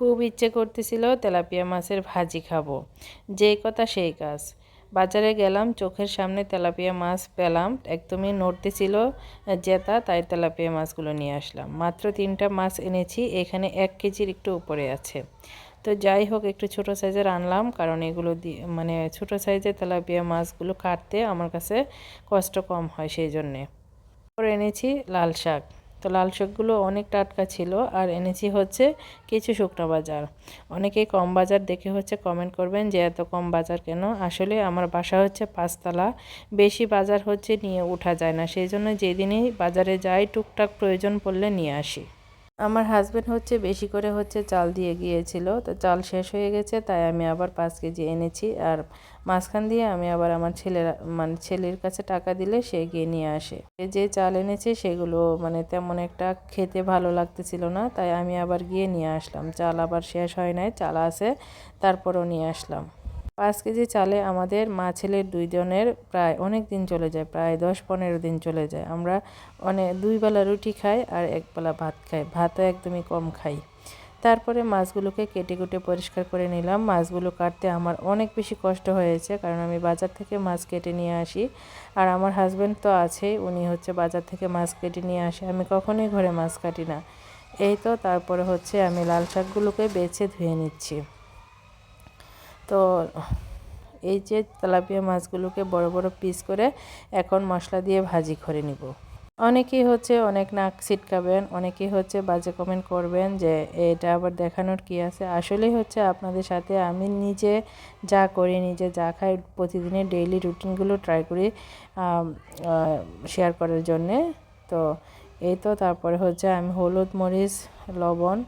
খুব ইচ্ছে করতেছিল তেলাপিয়া মাছের ভাজি খাব। যেই কথা সেই কাজ। বাজারে গেলাম, চোখের সামনে তেলাপিয়া মাছ পেলাম, একদমই নড়তে ছিল জেতা, তাই তেলাপিয়া মাছগুলো নিয়ে আসলাম। মাত্র তিনটা মাছ এনেছি, এখানে এক কেজির একটু উপরে আছে। তো যাই হোক, একটু ছোট সাইজের আনলাম, কারণ এগুলো দিয়ে মানে ছোট সাইজের তেলাপিয়া মাছগুলো কাটতে আমার কাছে কষ্ট কম হয় সেই জন্যে। এনেছি লাল শাক। তো লাল শাকগুলো অনেক টাটকা ছিল আর এনেছি হচ্ছে কিছু শুকনো বাজার। অনেকেই কম বাজার দেখে হচ্ছে কমেন্ট করবেন যে এত কম বাজার কেন? আসলে আমার বাসা হচ্ছে পাঁচতলা, বেশি বাজার হচ্ছে নিয়ে ওঠা যায় না। সেই জন্য যেদিনই বাজারে যাই, টুকটাক প্রয়োজন পড়লে নিয়ে আসি। আমার হাজব্যান্ড হচ্ছে বেশি করে হচ্ছে চাল দিয়ে গিয়েছিল, তো চাল শেষ হয়ে গেছে, তাই আমি আবার পাঁচ কেজি এনেছি। আর মাঝখান দিয়ে আমি আবার আমার ছেলের মানে ছেলের কাছে টাকা দিলে সে গিয়ে নিয়ে আসে। যে চাল এনেছে সেগুলো মানে তেমন একটা খেতে ভালো লাগতেছিল না, তাই আমি আবার গিয়ে নিয়ে আসলাম। চাল আবার শেষ হয় নাই, চাল আছে, তারপরও নিয়ে আসলাম। পাঁচ কেজি চালে আমাদের মা ছেলের দুইজনের প্রায় অনেক দিন চলে যায়, প্রায় দশ পনেরো দিন চলে যায়। আমরা অনেক দুই বেলা রুটি খাই আর এক বেলা ভাত খাই, ভাতও একদমই কম খাই। তারপরে মাছগুলোকে কেটে কুটে পরিষ্কার করে নিলাম। মাছগুলো কাটতে আমার অনেক বেশি কষ্ট হয়েছে কারণ আমি বাজার থেকে মাছ কেটে নিয়ে আসি। আর আমার হাজব্যান্ড তো আছেই উনি হচ্ছে বাজার থেকে মাছ কেটে নিয়ে আসে। আমি কখনোই ঘরে মাছ কাটি না। এই তো তারপরে হচ্ছে আমি লাল শাকগুলোকে বেছে ধুয়ে নিচ্ছি। তো এই যে তেলাপিয়া মাছগুলোকে বড় বড় পিস করে এখন মশলা দিয়ে ভাজি করে নিব। অনেকেই হচ্ছে অনেক নাক ছিটকাবেন, অনেকেই হচ্ছে বাজে কমেন্ট করবেন যে এটা আবার দেখানোর কি আছে। আসলেই হচ্ছে আপনাদের সাথে আমি নিজে যা করি, নিজে যা খাই, প্রতিদিনের ডেইলি রুটিনগুলো ট্রাই করি শেয়ার করার জন্যে। তো এই তো তারপরে হচ্ছে আমি হলুদ মরিচ, লবণ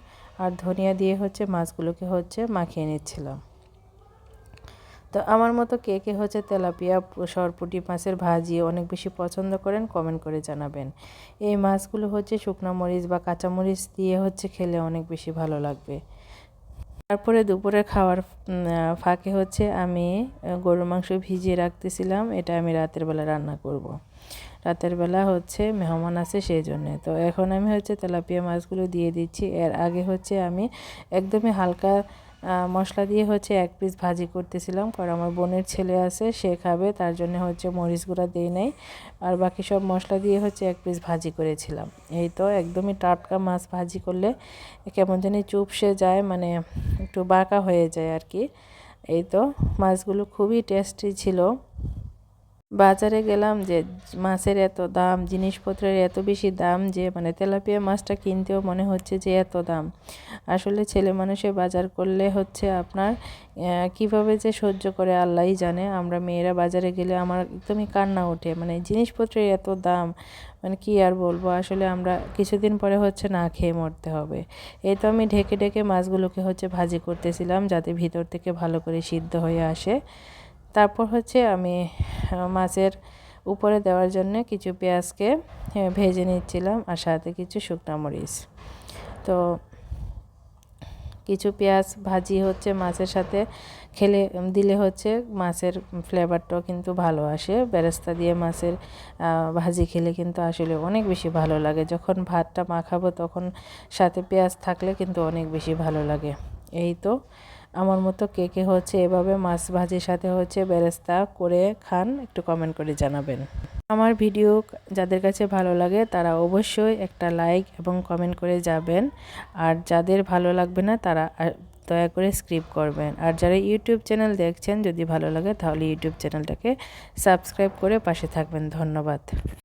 আর ধনিয়া দিয়ে হচ্ছে মাছগুলোকে হচ্ছে মাখিয়ে নিচ্ছিলাম। তো আমার মতো কে কে হচ্ছে তেলাপিয়া, সরপুটি মাছের ভাজি অনেক বেশি পছন্দ করেন কমেন্ট করে জানাবেন। এই মাছগুলো হচ্ছে শুকনো মরিচ বা কাঁচামরিচ দিয়ে হচ্ছে খেলে অনেক বেশি ভালো লাগবে। তারপরে দুপুরে খাওয়ার ফাঁকে হচ্ছে আমি গরুর মাংস ভিজিয়ে রাখতেছিলাম, এটা আমি রাতের বেলা রান্না করব। রাতের বেলা হচ্ছে মেহমান আছে সেই জন্যে তো এখন আমি হচ্ছে তেলাপিয়া মাছগুলো দিয়ে দিচ্ছি। এর আগে হচ্ছে আমি একদমই হালকা মশলা দিয়ে হচ্ছে এক পিস ভাজি করতেছিলাম, কারণ আমার বোনের ছেলে আছে, সে খাবে, তার জন্য হচ্ছে মরিচ গুঁড়া দিই নাই। আর বাকি সব মশলা দিয়ে হচ্ছে এক পিস ভাজি করেছিলাম। এই তো একদমই টাটকা মাছ ভাজি করলে কেমন জানি চুপসে যায় মানে একটু বাঁকা হয়ে যায় আর কি। এই তো মাছগুলো খুবই টেস্টি ছিল। বাজারে গেলাম যে মাছের এত দাম, জিনিসপত্রের এত বেশি দাম যে মানে তেলাপিয়া মাছটা কিনতেও মনে হচ্ছে যে এত দাম। আসলে ছেলে মানুষে বাজার করলে হচ্ছে আপনার কীভাবে যে সহ্য করে আল্লাহই জানে। আমরা মেয়েরা বাজারে গেলে আমার একদমই কান্না ওঠে মানে জিনিসপত্রের এত দাম মানে কি আর বলব? আসলে আমরা কিছুদিন পরে হচ্ছে না খেয়ে মরতে হবে। এই তো আমি ঢেকে ঢেকে মাছগুলোকে হচ্ছে ভাজি করতেছিলাম যাতে ভিতর থেকে ভালো করে সিদ্ধ হয়ে আসে। তারপর হচ্ছে আমি মাছের উপরে দেওয়ার জন্য কিছু পেঁয়াজকে ভেজে নিচ্ছিলাম আর সাথে কিছু শুকনা মরিচ। তো কিছু পেঁয়াজ ভাজি হচ্ছে মাছের সাথে, খেলে, দিলে হচ্ছে মাছের ফ্লেভারটাও কিন্তু ভালো আসে। বেরেস্তা দিয়ে মাছের ভাজি খেলে কিন্তু আসলে অনেক বেশি ভালো লাগে। যখন ভাতটা মাখাবো তখন সাথে পেঁয়াজ থাকলে কিন্তু অনেক বেশি ভালো লাগে। এই তো, আমার মতো কে কে হচ্ছে এভাবে মাছ ভাজির সাথে হচ্ছে বেরেস্তা করে খান, একটু কমেন্ট করে জানাবেন। আমার ভিডিও যাদের কাছে ভালো লাগে তারা অবশ্যই একটা লাইক এবং কমেন্ট করে যাবেন। আর যাদের ভালো লাগবে না তারা দয়া করে স্ক্রিপ করবেন। আর যারা ইউটিউব চ্যানেল দেখছেন, যদি ভালো লাগে তাহলে ইউটিউব চ্যানেলটাকে সাবস্ক্রাইব করে পাশে থাকবেন। ধন্যবাদ।